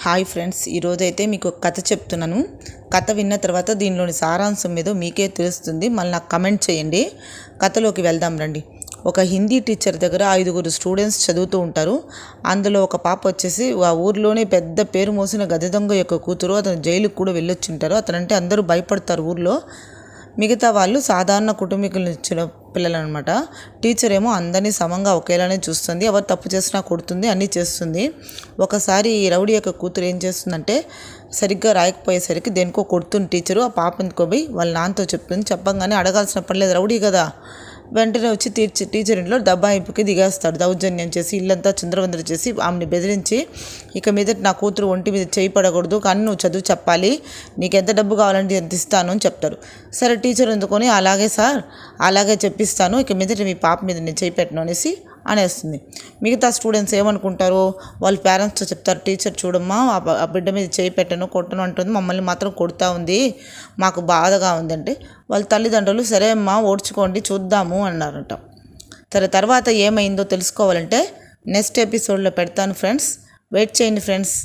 Hi friends ఈరోజైతే మీకు ఒక కథ చెప్తున్నాను. కథ విన్న తర్వాత దీనిలోని సారాంశం ఏదో మీకే తెలుస్తుంది. మళ్ళీ నాకు కమెంట్ చేయండి. కథలోకి వెళ్దాం రండి. ఒక హిందీ టీచర్ దగ్గర ఐదుగురు స్టూడెంట్స్ చదువుతూ ఉంటారు. అందులో ఒక పాప వచ్చేసి ఆ ఊర్లోనే పెద్ద పేరు మోసిన గజ దొంగ యొక్క కూతురు అతను జైలుకు కూడా వెళ్ళొచ్చుంటారు. అతనంటే అందరూ భయపడతారు ఊర్లో. మిగతా వాళ్ళు సాధారణ కుటుంబీకులు ఇచ్చిన పిల్లలు అనమాట టీచర్ ఏమో అందరినీ సమంగా ఒకేలానే చూస్తుంది ఎవరు తప్పు చేసినా కొడుతుంది అన్నీ చేస్తుంది. ఒకసారి ఈ రౌడీ యొక్క కూతురు ఏం చేస్తుందంటే సరిగ్గా రాయకపోయేసరికి దేనికో కొడుతుంది టీచరు ఆ పాప పోయి వాళ్ళ నాన్నతో చెప్తుంది చెప్పంగానే అడగాల్సిన పని లేదు రౌడీ కదా. వెంటనే వచ్చి టీచర్ టీచర్ ఇంట్లో దబ్బాయింపుకి దిగేస్తాడు. దౌర్జన్యం చేసి ఇల్లంతా చంద్రవందర చేసి ఆమెని బెదిరించి ఇక మీద నా కూతురు ఒంటి మీద చేయి పడకూడదు కానీ నువ్వు చదువు చెప్పాలి నీకు ఎంత డబ్బు కావాలంటే ఎంత ఇస్తాను అని చెప్తారు. సరే టీచర్ అందుకొని అలాగే సార్ అలాగే చెప్పిస్తాను ఇక మీద మీ పాప మీద నేను చేయి పెట్టను అనేసి అనేస్తుంది. మిగతా స్టూడెంట్స్ ఏమనుకుంటారు వాళ్ళ పేరెంట్స్తో చెప్తారు టీచర్ చూడమ్మా ఆ బిడ్డ మీద చేయి పెట్టను కొట్టను అంటుంది. మమ్మల్ని మాత్రం కొడుతూ ఉంది. మాకు బాధగా ఉందంటే వాళ్ళ తల్లిదండ్రులు సరే అమ్మా ఓడ్చుకోండి చూద్దాము అన్నారంట. సరే తర్వాత ఏమైందో తెలుసుకోవాలంటే నెక్స్ట్ ఎపిసోడ్లో పెడతాను ఫ్రెండ్స్. వెయిట్ చేయండి ఫ్రెండ్స్.